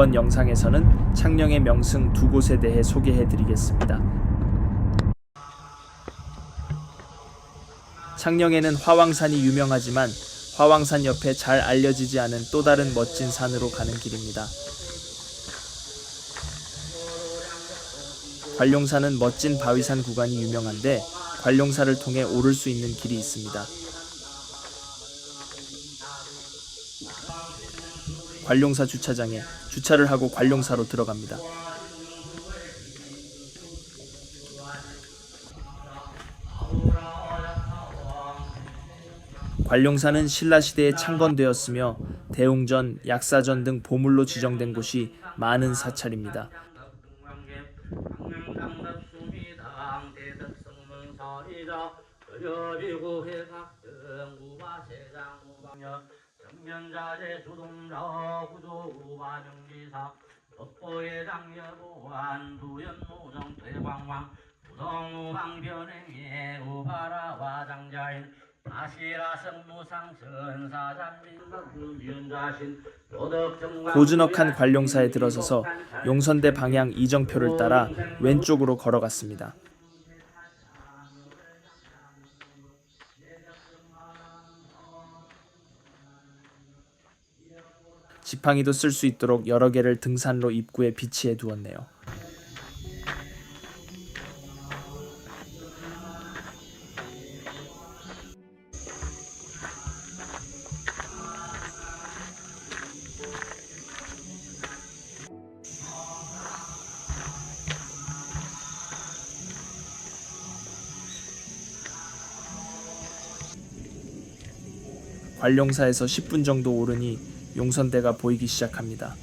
이번 영상에서는 창녕의 명승 두 곳에 대해 소개해 드리겠습니다. 창녕에는 화왕산이 유명하지만 화왕산 옆에 잘 알려지지 않은 또 다른 멋진 산으로 가는 길입니다. 관룡산은 멋진 바위산 구간이 유명한데 관룡사를 통해 오를 수 있는 길이 있습니다. 관룡사 주차장에 주차를 하고 관룡사로 들어갑니다. 관룡사는 신라시대에 창건되었으며 대웅전, 약사전 등 보물로 지정된 곳이 많은 사찰입니다. 정면자재 주동자 구조 우바정기사 덕보의 장여보안 두연무정 퇴광왕 부성우방변행에 우바라 와 장자인 아시라 성무상 선사잔민박면자신 고즈넉한 관룡사에 들어서서 용선대 방향 이정표를 따라 왼쪽으로 걸어갔습니다. 지팡이도 쓸 수 있도록 여러 개를 등산로 입구에 비치해 두었네요. 관룡사에서 10분 정도 오르니 용선대가 보이기 시작합니다.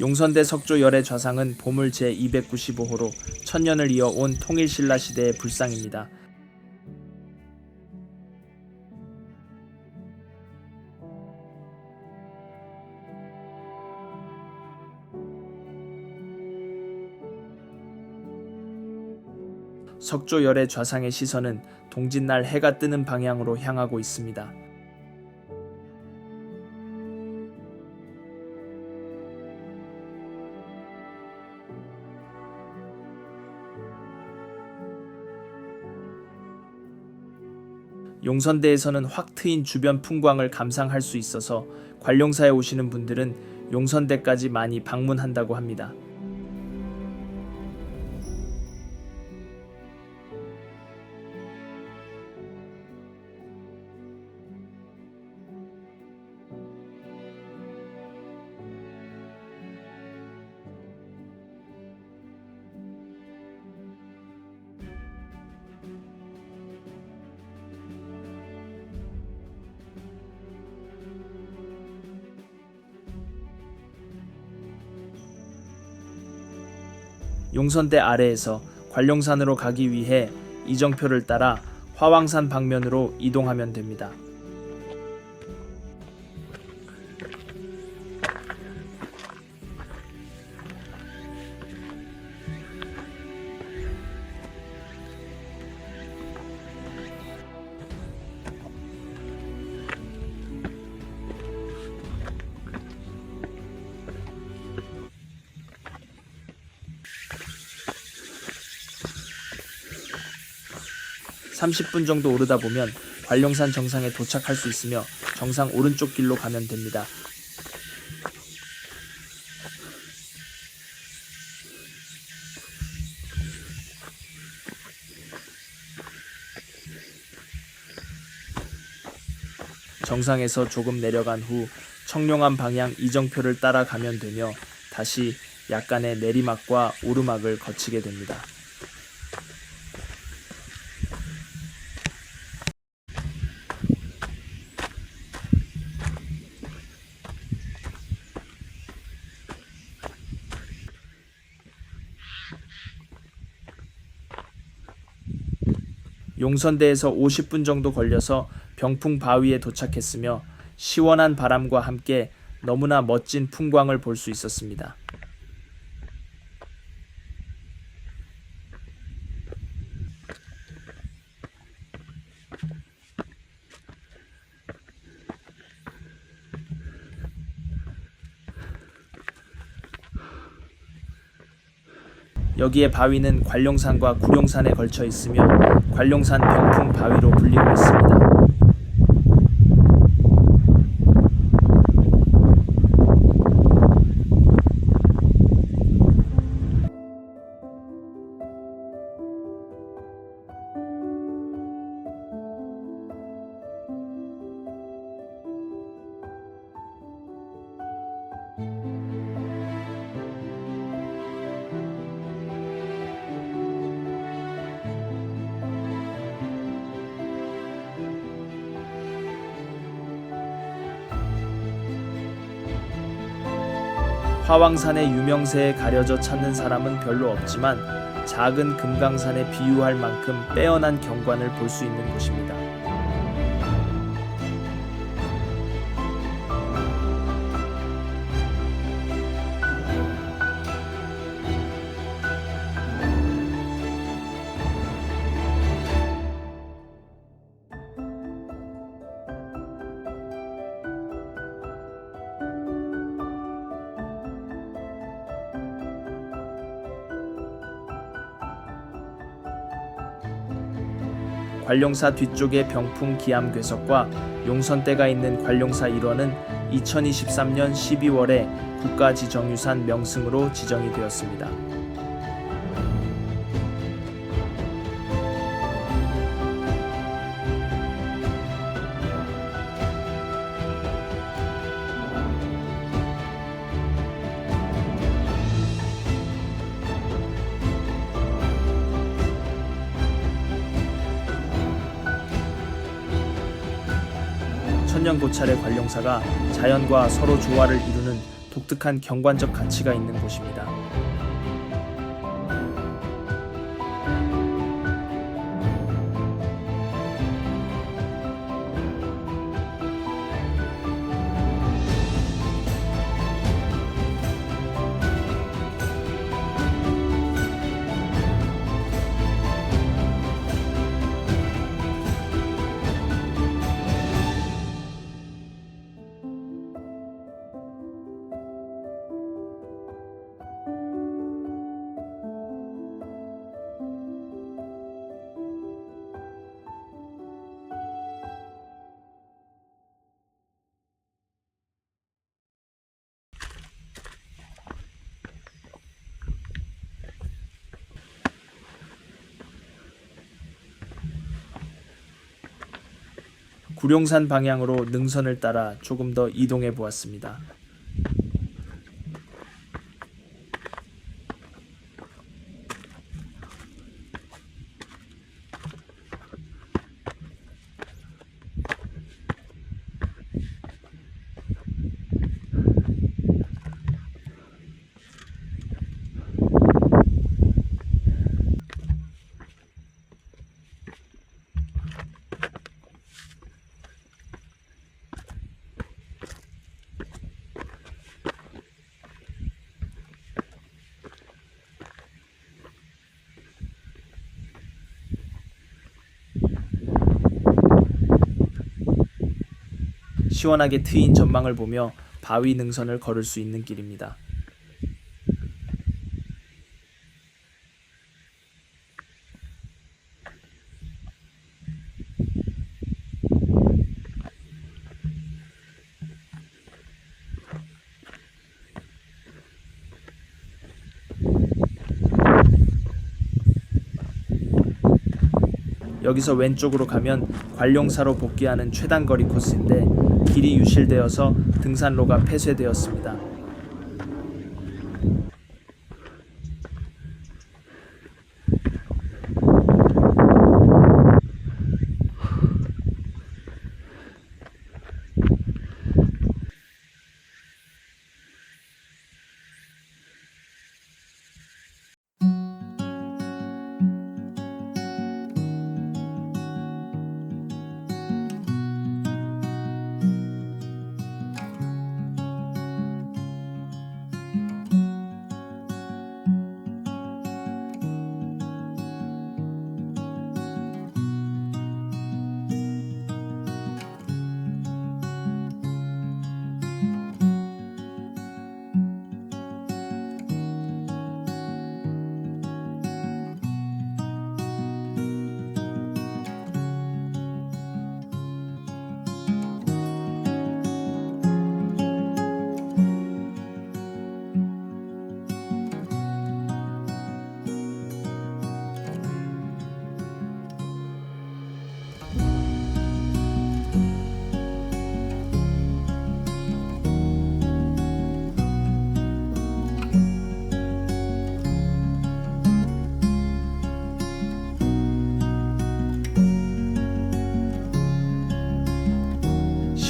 용선대 석조 열의 좌상은 보물 제295호로 천년을 이어온 통일신라 시대의 불상입니다. 석조열의 좌상의 시선은 동짓날 해가 뜨는 방향으로 향하고 있습니다. 용선대에서는 확 트인 주변 풍광을 감상할 수 있어서 관룡사에 오시는 분들은 용선대까지 많이 방문한다고 합니다. 용선대 아래에서 관룡산으로 가기 위해 이정표를 따라 화왕산 방면으로 이동하면 됩니다. 삼십 분 정도 오르다 보면 관룡산 정상에 도착할 수 있으며 정상 오른쪽 길로 가면 됩니다. 정상에서 조금 내려간 후 청룡암 방향 이정표를 따라가면 되며 다시 약간의 내리막과 오르막을 거치게 됩니다. 용선대에서 50분 정도 걸려서 병풍 바위에 도착했으며 시원한 바람과 함께 너무나 멋진 풍광을 볼 수 있었습니다. 여기에 바위는 관룡산과 구룡산에 걸쳐 있으며 관룡산 병풍 바위로 불리고 있습니다. 화왕산의 유명세에 가려져 찾는 사람은 별로 없지만 작은 금강산에 비유할 만큼 빼어난 경관을 볼 수 있는 곳입니다. 관룡사 뒤쪽에 병풍 기암 괴석과 용선대가 있는 관룡사 일원은 2023년 12월에 국가지정유산 명승으로 지정이 되었습니다. 천년고찰의 관룡사가 자연과 서로 조화를 이루는 독특한 경관적 가치가 있는 곳입니다. 구룡산 방향으로 능선을 따라 조금 더 이동해 보았습니다. 시원하게 트인 전망을 보며 바위 능선을 걸을 수 있는 길입니다. 여기서 왼쪽으로 가면 관룡사로 복귀하는 최단거리 코스인데 길이 유실되어서 등산로가 폐쇄되었습니다.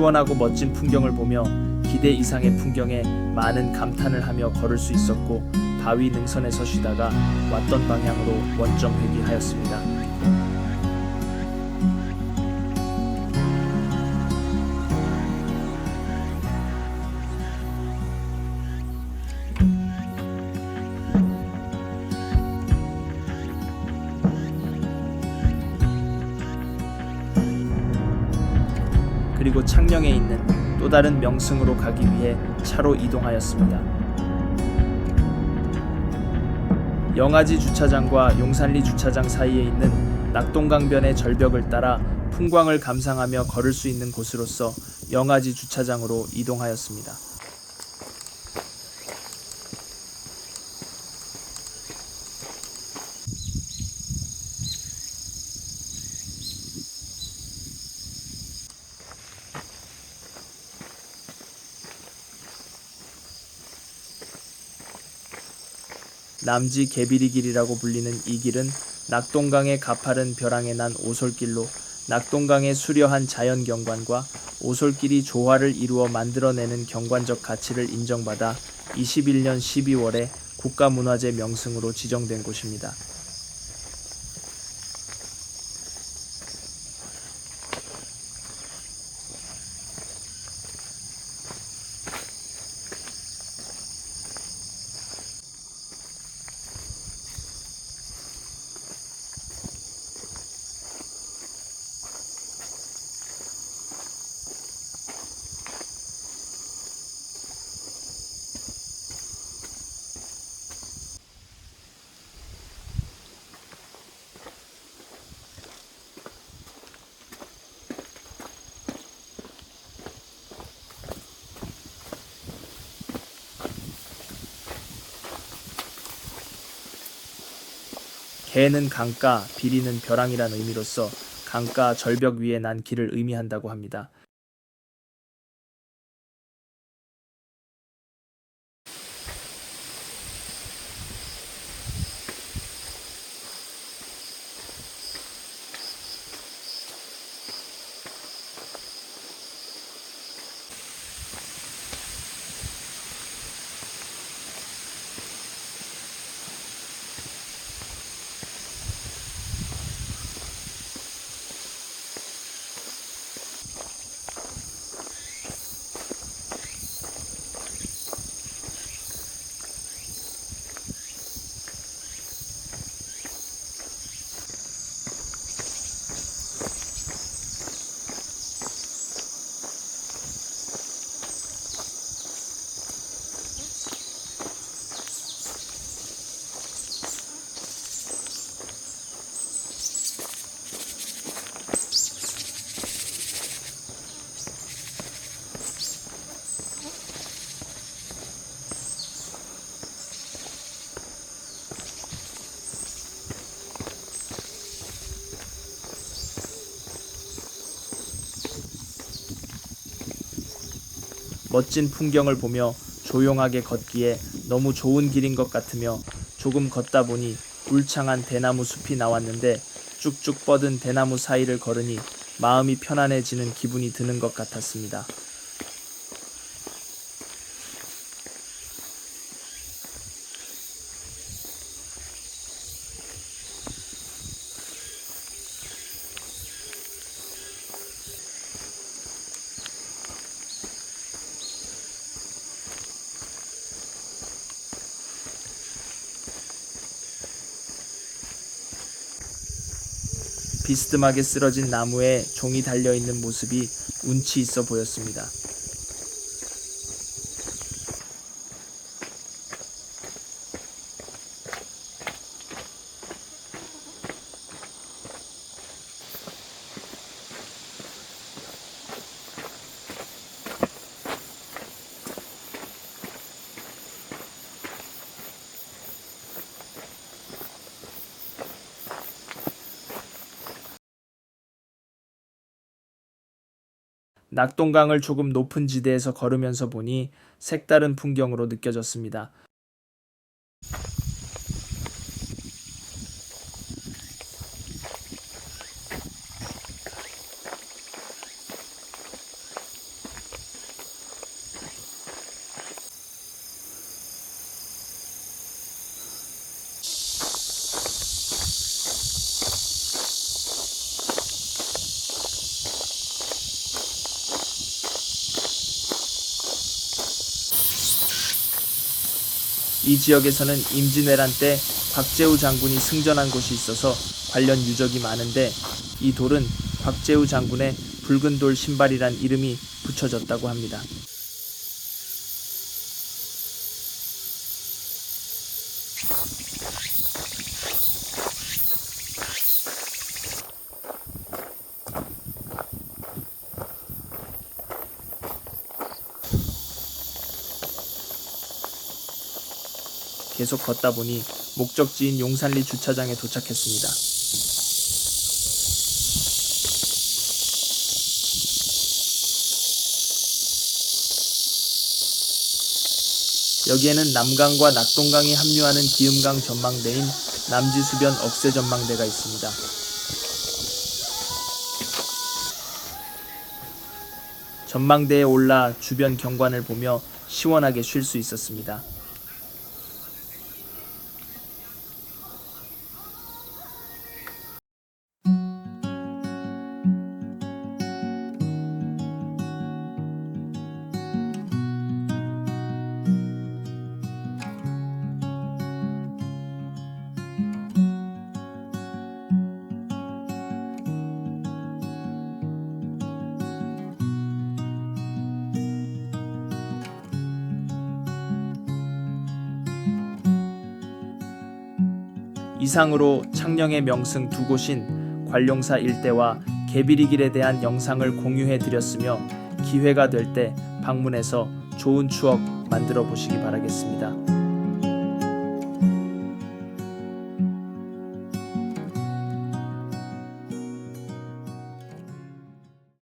시원하고 멋진 풍경을 보며 기대 이상의 풍경에 많은 감탄을 하며 걸을 수 있었고 바위 능선에서 쉬다가 왔던 방향으로 원점 회귀하였습니다. 창녕에 있는 또 다른 명승으로 가기 위해 차로 이동하였습니다. 영아지 주차장과 용산리 주차장 사이에 있는 낙동강변의 절벽을 따라 풍광을 감상하며 걸을 수 있는 곳으로서 영아지 주차장으로 이동하였습니다. 남지 개비리 길이라고 불리는 이 길은 낙동강의 가파른 벼랑에 난 오솔길로 낙동강의 수려한 자연 경관과 오솔길이 조화를 이루어 만들어내는 경관적 가치를 인정받아 21년 12월에 국가문화재 명승으로 지정된 곳입니다. 개는 강가, 비리는 벼랑이란 의미로서 강가 절벽 위에 난 길을 의미한다고 합니다. 멋진 풍경을 보며 조용하게 걷기에 너무 좋은 길인 것 같으며 조금 걷다 보니 울창한 대나무 숲이 나왔는데 쭉쭉 뻗은 대나무 사이를 걸으니 마음이 편안해지는 기분이 드는 것 같았습니다. 비스듬하게 쓰러진 나무에 종이 달려 있는 모습이 운치 있어 보였습니다. 낙동강을 조금 높은 지대에서 걸으면서 보니 색다른 풍경으로 느껴졌습니다. 이 지역에서는 임진왜란 때 곽재우 장군이 승전한 곳이 있어서 관련 유적이 많은데 이 돌은 곽재우 장군의 붉은 돌 신발이란 이름이 붙여졌다고 합니다. 계속 걷다 보니 목적지인 용산리 주차장에 도착했습니다. 여기에는 남강과 낙동강이 합류하는 기욤강 전망대인 남지수변 억새 전망대가 있습니다. 전망대에 올라 주변 경관을 보며 시원하게 쉴 수 있었습니다. 이상으로 창녕의 명승 두 곳인 관룡사 일대와 개비리길에 대한 영상을 공유해 드렸으며 기회가 될 때 방문해서 좋은 추억 만들어 보시기 바라겠습니다.